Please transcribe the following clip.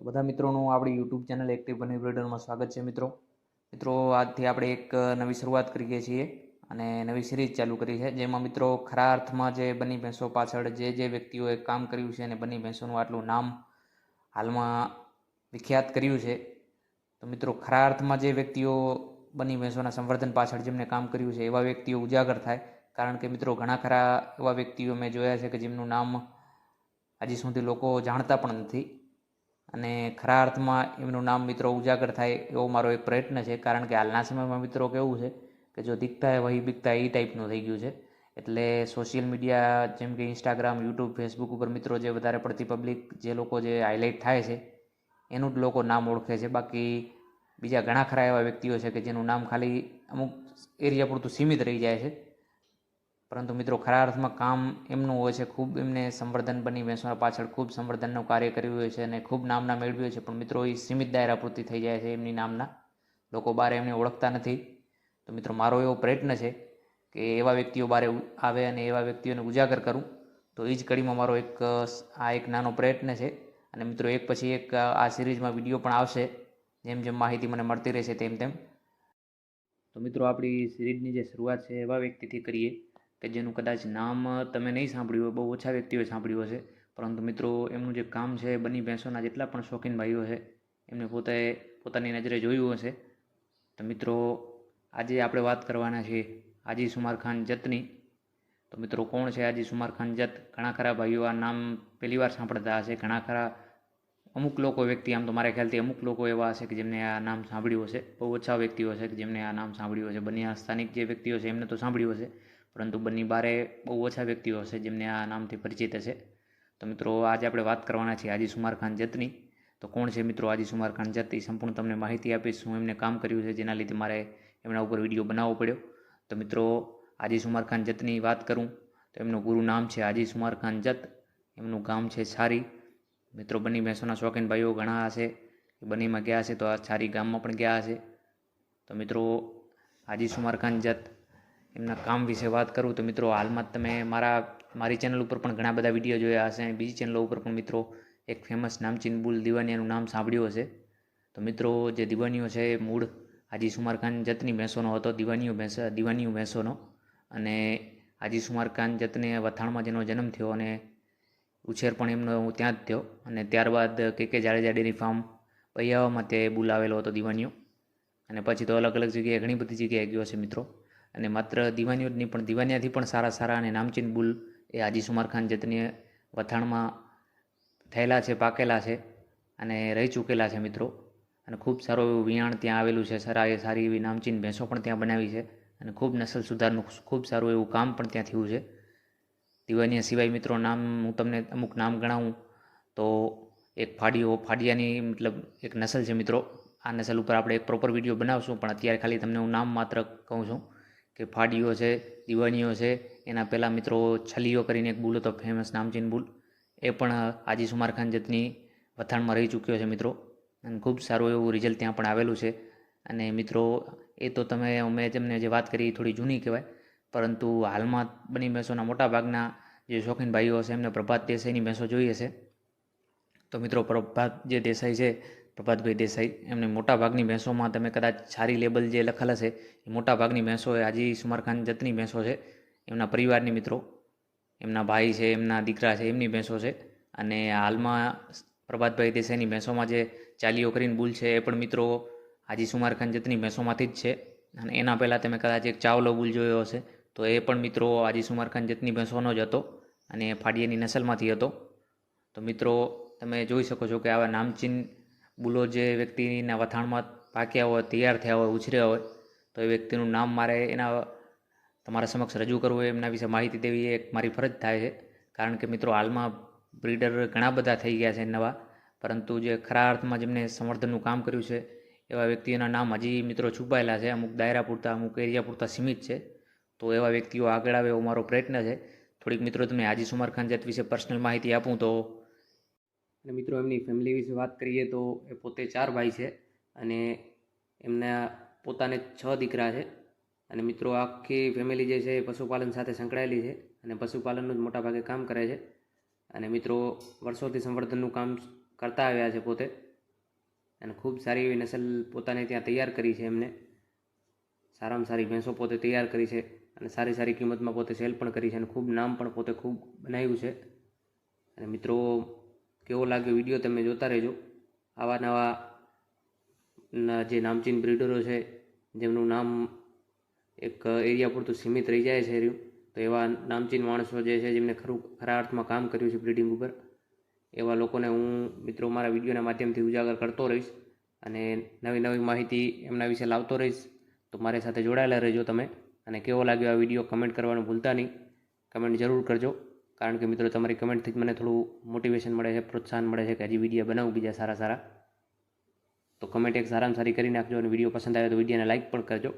તો બધા મિત્રોનું આપણી યુટ્યુબ ચેનલ એક્ટિવ બની બ્રિડરમાં સ્વાગત છે, મિત્રો. મિત્રો, આજથી આપણે એક નવી શરૂઆત કરીએ છીએ અને નવી સિરીઝ ચાલુ કરી છે, જેમાં મિત્રો ખરા અર્થમાં જે બની ભેંસો પાછળ જે જે વ્યક્તિઓએ કામ કર્યું છે અને બની ભેંસોનું આટલું નામ હાલમાં વિખ્યાત કર્યું છે, તો મિત્રો ખરા અર્થમાં જે વ્યક્તિઓ બની ભેંસોના સંવર્ધન પાછળ જેમને કામ કર્યું છે, એવા વ્યક્તિઓ ઉજાગર થાય. કારણ કે મિત્રો, ઘણા ખરા એવા વ્યક્તિઓ મેં જોયા છે કે જેમનું નામ હજી સુધી લોકો જાણતા પણ નથી. અને ખરા અર્થમાં એમનું નામ મિત્રો ઉજાગર થાય એવો મારો એક પ્રયત્ન છે, કારણ કે હાલના સમયમાં મિત્રો કેવું છે કે જો દીખતા હે વહી બીકતા એ ટાઈપનું થઈ ગયું છે. એટલે સોશિયલ મીડિયા જેમ કે ઇન્સ્ટાગ્રામ યુટ્યુબ ફેસબુક ઉપર મિત્રો જે વધારે પડતી પબ્લિક જે લોકો જે હાઇલાઇટ થાય છે, એનું જ લોકો નામ ઓળખે છે. બાકી બીજા ઘણા ખરા એવા વ્યક્તિઓ છે કે જેનું નામ ખાલી અમુક એરિયા પૂરતું સીમિત રહી જાય છે. પરંતુ મિત્રો ખરા અર્થમાં કામ એમનું હોય છે, ખૂબ એમને સંવર્ધન બની ભેંસોના પાછળ ખૂબ સંવર્ધનનું કાર્ય કર્યું હોય છે અને ખૂબ નામના મેળવ્યું છે, પણ મિત્રો એ સીમિત દાયરા પૂરતી થઈ જાય છે એમની નામના. લોકો બહાર એમને ઓળખતા નથી. તો મિત્રો મારો એવો પ્રયત્ન છે કે એવા વ્યક્તિઓ બહાર આવે અને એવા વ્યક્તિઓને ઉજાગર કરું. તો એ જ કડીમાં મારો એક, આ એક નાનો પ્રયત્ન છે અને મિત્રો એક પછી એક આ સિરીઝમાં વીડિયો પણ આવશે. જેમ જેમ માહિતી મને મળતી રહેશે તેમ તેમ. તો મિત્રો આપણી સિરીઝની જે શરૂઆત છે એવા વ્યક્તિથી કરીએ. કે જેનું કદાચ નામ તમે નહીં સાંભળ્યું હોય, બહુ ઓછા વ્યક્તિઓએ સાંભળ્યું હશે. પરંતુ મિત્રો, એમનું જે કામ છે, બની ભેંસોના જેટલા પણ શોખીન ભાઈઓ છે, એમને પોતે, પોતાની નજરે જોયું હશે. તો મિત્રો, આજે આપણે વાત કરવાના છીએ આજી સુમાર ખાન જતની. તો મિત્રો, કોણ છે આજી સુમાર ખાન જત? ઘણા ખરા ભાઈઓ આ નામ પહેલી વાર સાંભળતા હશે. ઘણા ખરા, અમુક લોકો વ્યક્તિ, આમ તો મારા ખ્યાલથી અમુક લોકો એવા હશે કે જેમને આ નામ સાંભળ્યું હશે. બહુ ઓછા વ્યક્તિઓ હશે કે જેમને આ નામ સાંભળ્યું હશે. બંને સ્થાનિક જે વ્યક્તિઓ છે, એમને તો સાંભળ્યું હશે. પરંતુ બંને બારે બહુ ઓછા વ્યક્તિઓ હશે જેમને આ નામથી પરિચિત હશે. તો મિત્રો, આજે આપણે વાત કરવાના છીએ આજી સુમાર ખાન જતની. તો કોણ છે મિત્રો આજી સુમાર ખાન જત? એ સંપૂર્ણ તમને માહિતી આપીશ. હું એમને કામ કર્યું છે જેના લીધે મારે એમના ઉપર વીડિયો બનાવવો પડ્યો. તો મિત્રો, આજી સુમાર ખાન જતની વાત કરું. તો એમનું ગુરુ નામ છે આજી સુમાર ખાન જત. એમનું ગામ છે સારી. મિત્રો, બની ભેંસોના શોખીન ભાઈઓ ઘણા હશે. એ બનીમાં ગયા હશે તો આ છારી ગામમાં પણ ગયા હશે. તો મિત્રો, આજી સુમાર ખાન જત એમના કામ વિશે વાત કરું તો મિત્રો, હાલમાં જ તમે મારા, મારી ચેનલ ઉપર પણ ઘણા બધા વીડિયો જોયા હશે. અને બીજી ચેનલો ઉપર પણ મિત્રો, એક ફેમસ નામચીન બુલ દિવાનીયાનું નામ સાંભળ્યું હશે. તો મિત્રો, જે દિવાનીઓ છે એ મૂળ હાજી સુમાર જતની ભેંસોનો હતો, દિવાનીઓ ભેંસ, દિવાનીઓ ભેંસોનો. અને હાજી સુમાર જતને વથાણમાં જેનો જન્મ થયો અને ઉછેર પણ એમનો ત્યાં જ થયો. અને ત્યારબાદ કે કે જાડેજા ડેરી ફાર્મ પૈયાવામાં તે બુલાવેલો હતો દિવાનીઓ. અને પછી તો અલગ અલગ જગ્યાએ ઘણી બધી જગ્યાએ ગયો છે મિત્રો. અને માત્ર દિવાનીઓ નહીં પણ, દિવાનિયાથી પણ સારા સારા અને નામચીન બુલ એ હાજી સુમાર ખાન જતની વથાણમાં થયેલા છે, પાકેલા છે અને રહી ચૂકેલા છે મિત્રો. અને ખૂબ સારું એવું વિયાણ ત્યાં આવેલું છે સરાએ સારી એવી નામચીન ભેંસો પણ ત્યાં બનાવી છે અને ખૂબ નસલ સુધારનું ખૂબ સારું એવું કામ પણ ત્યાં થયું છે. દિવાનિયા સિવાય મિત્રો નામ, હું તમને અમુક નામ ગણાવું તો એક ફાડીઓ, ફાડિયાની મતલબ એક નસલ છે મિત્રો. આ નસલ ઉપર આપણે એક પ્રોપર વીડિયો બનાવશું, પણ અત્યારે ખાલી તમને હું નામ માત્ર કહું છું. કે ફાડીઓ છે દિવાનીઓ છે, એના પહેલાં મિત્રો છલીઓ કરીને એક બુલ હતો ફેમસ નામચીન બુલ. એ પણ હાજી સુમાર ખાન જતની વથાણમાં રહી ચૂક્યો છે મિત્રો. અને ખૂબ સારું એવું રિઝલ્ટ ત્યાં પણ આવેલું છે. અને મિત્રો, એ તો તમે મેં તમને જે વાત કરી થોડી જૂની કહેવાય. પરંતુ હાલમાં બની ભેંસોના મોટા ભાગના જે શોખીન ભાઈઓ છે એમને પ્રભાત દેસાઈની ભેંસો જોઈએ છે તો મિત્રો, પ્રભાત જે દેસાઈ છે પ્રભાતભાઈ દેસાઈ, એમને મોટાભાગની ભેંસોમાં તમે કદાચ સારી લેબલ જે લખેલ હશે, એ મોટાભાગની ભેંસો એ હાજી સુમાર જતની ભેંસો છે. એમના પરિવારની મિત્રો, એમના ભાઈ છે, એમના દીકરા છે, એમની ભેંસો છે. અને હાલમાં પ્રભાતભાઈ દેસાઈની ભેંસોમાં જે ચાલીઓ કરીને બુલ છે, એ પણ મિત્રો હાજી સુમાર ખાન જતની ભેંસોમાંથી જ છે. અને એના પહેલાં તમે કદાચ એક ચાવલો બુલ જોયો હશે, તો એ પણ મિત્રો આજી સુમાર જતની ભેંસોનો જ હતો અને ફાડિયાની નસલમાંથી હતો. તો મિત્રો, તમે જોઈ શકો છો કે આવા નામચીન બુલો જે વ્યક્તિના વથાણમાં પાક્યા હોય, તૈયાર થયા હોય, ઉછર્યા હોય, તો એ વ્યક્તિનું નામ મારે એના તમારા સમક્ષ રજૂ કરવું એમના વિશે માહિતી દેવી એ મારી ફરજ થાય છે. કારણ કે મિત્રો, હાલમાં બ્રીડર ઘણા બધા થઈ ગયા છે નવા, પરંતુ જે ખરા અર્થમાં જેમને સંવર્ધનનું કામ કર્યું છે, એવા વ્યક્તિઓના નામ હજી મિત્રો છુપાયેલા છે. અમુક દાયરા પૂરતા, અમુક એરિયા પૂરતા સીમિત છે. તો એવા વ્યક્તિઓ આગળ આવે એવો મારો પ્રયત્ન છે. થોડીક મિત્રો, તમને હાજી સુમાર ખાન વિશે પર્સનલ માહિતી આપું તો અને મિત્રો, એમની ફેમિલી વિશે વાત કરીએ તો એ પોતે ચાર ભાઈ છે અને એમના પોતાને છ દીકરા છે. અને મિત્રો, આખી ફેમિલી જે છે એ પશુપાલન સાથે સંકળાયેલી છે અને પશુપાલનનું જ મોટાભાગે કામ કરે છે. અને મિત્રો, વર્ષોથી સંવર્ધનનું કામ કરતા આવ્યા છે પોતે. અને ખૂબ સારી એવી નસલ પોતાને ત્યાં તૈયાર કરી છે એમને. સારામાં સારી ભેંસો પોતે તૈયાર કરી છે અને સારી સારી કિંમતમાં પોતે સેલ પણ કરી છે અને ખૂબ નામ પણ પોતે ખૂબ બનાવ્યું છે. અને મિત્રો કેવો લાગ્યો વીડિયો તમે જોતા રહેજો. આવા નવા જે નામચીન બ્રિડરો છે, જેમનું નામ એક એરિયા પૂરતું સીમિત રહી જાય છે રહ્યું તો એવા નામચીન માણસો જે છે, જેમને ખરું, ખરા અર્થમાં કામ કર્યું છે બ્રિડિંગ ઉપર, એવા લોકોને હું, મિત્રો, મારા વિડીયોના માધ્યમથી ઉજાગર કરતો રહીશ અને નવી નવી માહિતી એમના વિશે લાવતો રહીશ. તો મારી સાથે જોડાયેલા રહેજો તમે અને કેવો લાગ્યો આ વીડિયો કમેન્ટ કરવાનું ભૂલતા નહીં. કમેન્ટ જરૂર કરજો. કારણ કે મિત્રો તમારી કમેન્ટથી જ મને થોડું મોટિવેશન મળે છે, પ્રોત્સાહન મળે છે કે હજી વીડિયો બનાવું બીજા સારા સારા. તો કમેન્ટ એક સારામાં સારી કરી નાખજો અને વીડિયો પસંદ આવે તો વિડીયોને લાઇક પણ કરજો.